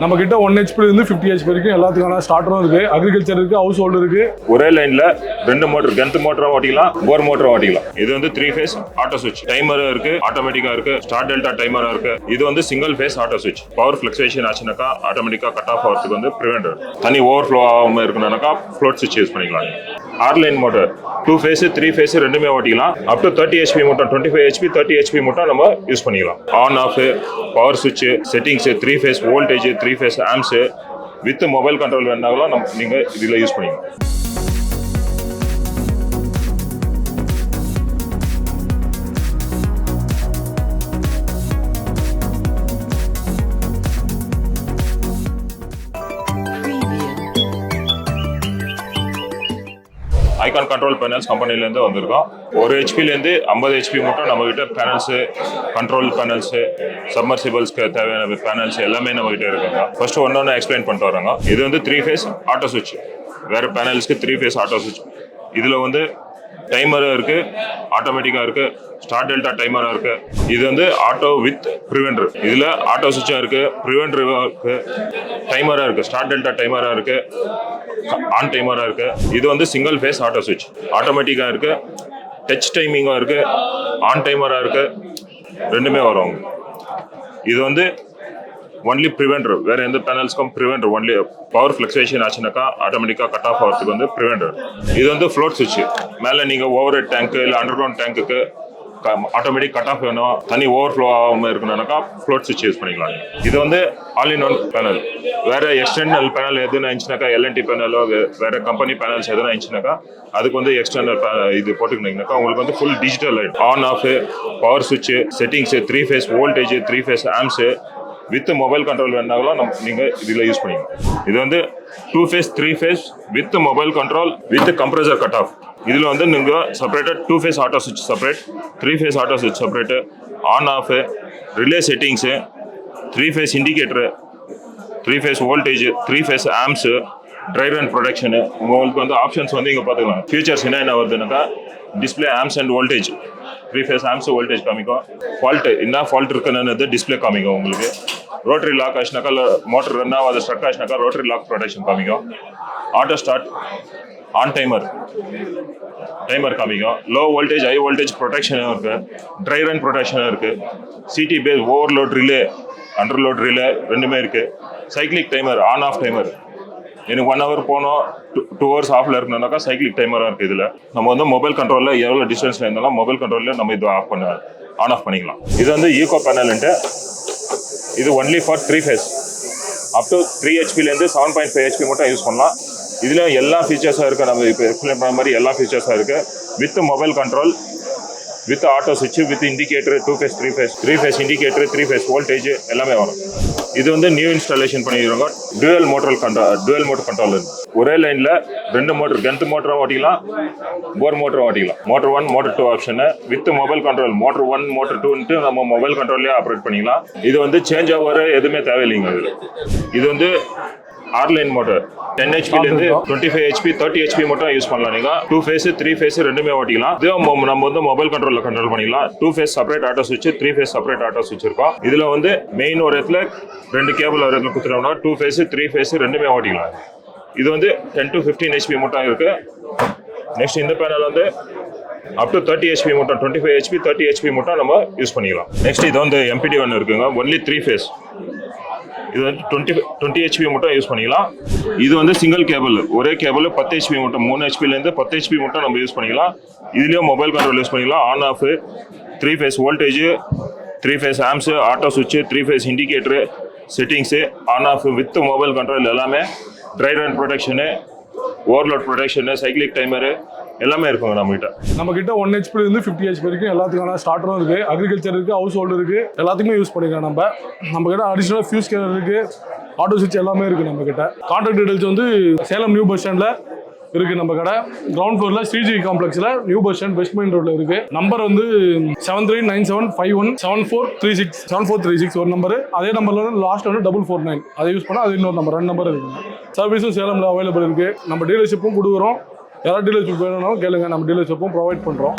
நம்ம கிட்ட one HP இருந்து ஃபிஃப்டி ஹெச்பி வரைக்கும் எல்லாத்துக்கான ஸ்டார்டரும் இருக்கு. அக்ரிகல்ச்சர் இருக்கு ஹவுஸ் ஹோல்டு இருக்கு. ஒரே லைன்ல ரெண்டு மோட்டர் கென்த் மோட்டரும் ஓட்டிக்கலாம் போர் மோட்டரும் ஓட்டிக்கலாம். இது வந்து த்ரீ ஃபேஸ் ஆட்டோ சுவிட்ச் டைமரும் இருக்கு ஆட்டோமேட்டிக்கா இருக்கு ஸ்டார்ட் டெல்டா டைமரா இருக்கு. இது வந்து சிங்கிள் ஃபேஸ் ஆட்டோ சுவிட்ச் பவர் ஃபிளக்சுவேஷன் ஆச்சுனாக்கா ஆட்டோமேட்டிக்கா கட் ஆஃப் ஆகிறதுக்கு வந்து ப்ரிவெண்டர் தனி ஓவர் ஃப்ளோ ஆகாம இருக்கணும்னாக்கா ஃப்ளோட் சுவிட்ச் யூஸ் பண்ணிக்கலாம். Airline motor two phase three phase ரெண்டுமே ஓட்டிக்கலாம். அப் டு தேர்ட்டி ஹெச்பி மட்டும் twenty five HP thirty HP மட்டும் நம்ம யூஸ் பண்ணிக்கலாம். ஆன் ஆஃப் பவர் சுவிட்ச் settings three phase voltage three phase amps with mobile control வேணாலும் நம்ம நீங்க இதுல யூஸ் பண்ணிக்கலாம். ஐகான் கண்ட்ரோல் பேனல்ஸ் கம்பெனிலேருந்து வந்திருக்கோம். ஒரு ஹெச்பிலேருந்து ஐம்பது ஹெச்பி மட்டும் நம்ம பேனல்ஸு கண்ட்ரோல் பேனல்ஸு சப்மர்சிபிள்ஸ்க்கு தேவையான பேனல்ஸ் எல்லாமே நம்ம இருக்குங்க. ஃபஸ்ட்டு ஃபர்ஸ்ட் ஒன்று ஒன்று எக்ஸ்பிளைன் பண்ணிட்டு வராங்க இது வந்து த்ரீ ஃபேஸ் ஆட்டோ சுவிட்ச் வேறு பேனல்ஸ்க்கு த்ரீ ஃபேஸ் ஆட்டோ சுவிட்ச் இதில் வந்து டைமரும் இருக்கு. ஆட்டோமேட்டிக்காக இருக்கு. ஸ்டார்ட் டெல்டா டைமராக இருக்கு. இது வந்து ஆட்டோ வித் ப்ரிவெண்டர் இதில் ஆட்டோ சுவிட்சும் இருக்கு. ப்ரிவெண்டர் இருக்கு. டைமராக இருக்கு. ஸ்டார்ட் டெல்டா டைமராக இருக்கு. ஆன் டைமராக இருக்கு. இது வந்து சிங்கிள் ஃபேஸ் ஆட்டோ சுவிட்ச் ஆட்டோமேட்டிக்காக இருக்கு. டச் டைமிங்காக இருக்கு. ஆன் டைமராக இருக்கு. ரெண்டுமே வரும். இது வந்து ஒன்லி ப்ரிவெண்டர் வேற எந்த பேனல்ஸ்க்கும் ப்ரிவெண்டர் ஒன்லி பவர் ஃபிளக்சுவேஷன் ஆச்சுனாக்கா ஆட்டோமேட்டிக்காக கட் ஆஃப் ஆகிறதுக்கு வந்து ப்ரிவெண்டர் இது வந்து ஃப்ளோட் சுவிட்ச் மேலே நீங்கள் ஓவர் ஹெட் டேங்க்கு இல்லை அண்டர் கிரவுண்ட் டேங்க்குக்கு ஆட்டோமேட்டிக் கட் ஆஃப் வேணும். தண்ணி ஓவர் ஃப்ளோ ஆகாமல் இருக்கணும்னாக்கா ஃப்ளோட் சுவிட்ச் யூஸ் பண்ணிக்கலாம். இது வந்து ஆல் இன் ஒன் பேனல் வேற எக்ஸ்டர்னல் பேனல் எதுனா இருந்துச்சுனாக்கா எல்என்டி பேனலோ வேற கம்பெனி பேனல்ஸ் எதுனா இருந்துச்சுனாக்கா அதுக்கு வந்து எக்ஸ்டர்னல் இது போட்டுக்கிட்டீங்கன்னாக்கா உங்களுக்கு வந்து full digital light on off power சுவிட்ச் settings three phase voltage three phase amps with mobile control வேணாலும் நம்ம நீங்கள் இதில் யூஸ் பண்ணிக்கலாம் இது வந்து two phase three face with mobile control with compressor cut off இதில் வந்து நீங்கள் செப்பரேட்டட் டூ ஃபேஸ் ஆட்டோ சுவிட்ச் செப்பரேட் த்ரீ ஃபேஸ் ஆட்டோ சுவிட்ச் separate on off relay settings three phase indicator three phase voltage three phase amps drive and production உங்களுக்கு வந்து options வந்து இங்கே பார்த்துக்கலாம் ஃபியூச்சர்ஸ் என்ன என்ன வருதுனாக்கா display amps and voltage three phase amps voltage காமிக்கும். Fault என்ன ஃபால்ட் இருக்குன்னு டிஸ்பிளே காமிக்கும் உங்களுக்கு. ரோட்டரி லாக் ஆச்சுனாக்கா இல்லை மோட்டர் ரன் ஆகாத ஸ்ட்ரக் ஆச்சுனாக்கா ரோட்டரி லாக் ப்ரொடெக்ஷன் காமிக்கும் auto start on timer timer காமிக்கும் லோ வோல்டேஜ் ஹை வோல்டேஜ் ப்ரொடெக்ஷனும் இருக்குது ட்ரை ரன் ப்ரொடெக்ஷனும் இருக்குது CT base overload relay underload relay ரெண்டுமே இருக்குது cyclic timer on off timer எனக்கு ஒன் ஹவர் போனோம் டூ டூ ஹவர்ஸ் ஆஃப்ல இருக்கணும்னாக்கா சைக்கிளிக் டைமராக இருக்குது இதில். நம்ம வந்து மொபைல் கண்ட்ரோலில் எவ்வளோ டிஸ்டன்ஸில் இருந்தாலும் மொபைல் கண்ட்ரோலில் நம்ம இது ஆஃப் பண்ண ஆன் ஆஃப் பண்ணிக்கலாம். இது வந்து ஈகோ பேனல்ன்ட்டு இது only for three phase up to three ஹெச்பிலேருந்து செவன் பாயிண்ட் ஃபைவ் ஹெச்பி மட்டும் யூஸ் பண்ணலாம். இதில் எல்லா ஃபீச்சர்ஸாக இருக்குது நம்ம இப்போ எக்ஸ்பிளைன் பண்ண மாதிரி எல்லா ஃபீச்சர்ஸாக இருக்குது with mobile control with auto சுவிட்ச் with indicator two phase three phase three phase indicator three phase voltage எல்லாமே வரும். இது வந்து நியூ இன்ஸ்டாலேஷன் பண்ணிடுவாங்க dual motor control dual motor control ஒரே லைனில் ரெண்டு மோட்டர் கென்த் மோட்டரும் ஓட்டிக்கலாம் போர் மோட்டரும் ஓட்டிக்கலாம். Motor one motor two option with mobile control motor one motor டூன்ட்டு நம்ம மொபைல் கண்ட்ரோல்லே ஆப்ரேட் பண்ணிக்கலாம். இது வந்து சேஞ்ச் ஓவர் எதுவுமே தேவையில்லைங்க. இதில் இது வந்து ஆர்லைன் motor ten ஹெச்பிலேருந்து twenty five HP thirty HP மட்டும் யூஸ் பண்ணலாம் நீங்க. டூ ஃபேஸ் த்ரீ ஃபேஸ் ரெண்டுமே ஓட்டிக்கலாம். இது நம்ம வந்து மொபைல் கண்ட்ரோலில் கண்ட்ரோல் பண்ணிக்கலாம். டூ ஃபேஸ் செப்பரேட் ஆட்டோ சுவிட்ச் த்ரீ ஃபேஸ் செப்பரேட் ஆட்டோ சுவிட்ச் இருக்கும். இதுல வந்து மெயின் ஒரு இடத்துல ரெண்டு கேபிள் ஒரு இடத்துல குத்துறோம்னா டூ ஃபேஸ் த்ரீ ஃபேஸ் ரெண்டுமே ஓட்டிக்கலாம். இது வந்து டென் டு ஃபிஃப்டீன் ஹெச்பி மட்டும் இருக்கு. நெக்ஸ்ட் இந்த பேனல் வந்து அப் டு தேர்ட்டி ஹெச்பி மட்டும் twenty five HP thirty HP மட்டும் நம்ம யூஸ் பண்ணிக்கலாம். நெக்ஸ்ட் இது வந்து எம்பிடி ஒன்று இருக்குங்க. ஒன்லி த்ரீ ஃபேஸ் இது வந்து டுவெண்ட்டி டுவெண்ட்டி ஹெச்பி மட்டும் யூஸ் பண்ணிக்கலாம். இது வந்து சிங்கிள் கேபிள் ஒரே கேபிள் பத்து ஹெச்பி மட்டும் மூணு ஹெச்பிலேருந்து பத்து ஹெச்பி மட்டும் நம்ம யூஸ் பண்ணிக்கலாம். இதுலேயும் மொபைல் கண்ட்ரோல் யூஸ் பண்ணிக்கலாம். On off three phase voltage three phase amps auto சுவிட்ச் three phase indicator settings on off with mobile control எல்லாமே dry run protection overload protection cyclic timer எல்லாமே இருக்குங்க நம்மகிட்ட. நம்ம கிட்ட ஒன் ஹெச்பி இருந்து ஃபிஃப்டி ஹெச்பி வரைக்கும் எல்லாத்துக்கான ஸ்டார்டரும் இருக்கு அக்ரிகல்ச்சர் இருக்கு ஹவுஸ் ஹோல்டு இருக்கு எல்லாத்துக்குமே யூஸ் பண்ணிக்கலாம் நம்ம. நம்ம கிட்ட அடிஷனல் ஃபியூஸ் கேர் இருக்கு ஆட்டோ சுவிட்ச் எல்லாமே இருக்கு நம்ம கிட்ட கான்டாக்ட் டீடைல்ஸ் வந்து சேலம் நியூ பஸ் ஸ்டாண்ட்ல இருக்கு நம்ம கடை. கிரவுண்ட் ஃப்ளோர்ல Shriji காம்ப்ளெக்ஸ்ல new bus stand west main ரோட்ல இருக்கு. நம்பர் வந்து seven three nine seven five one seven four three six seven four three six ஒரு நம்பர் அதே நம்பர்ல வந்து லாஸ்ட் வந்து டபுள் ஃபோர் நைன் அதை யூஸ் பண்ணா அது இன்னொரு நம்பர் ரெண்டு நம்பர் இருக்கு. சர்வீஸும் சேலம்ல அவைலபிள் இருக்கு. நம்ம டீலர்ஷிப்பும் கொடுக்குறோம். யாராவது டீலர்ஷிப் வேணும்னாலும் கேளுங்க. நம்ம டீலர்ஷிப்பும் ப்ரொவைட் பண்ணுறோம்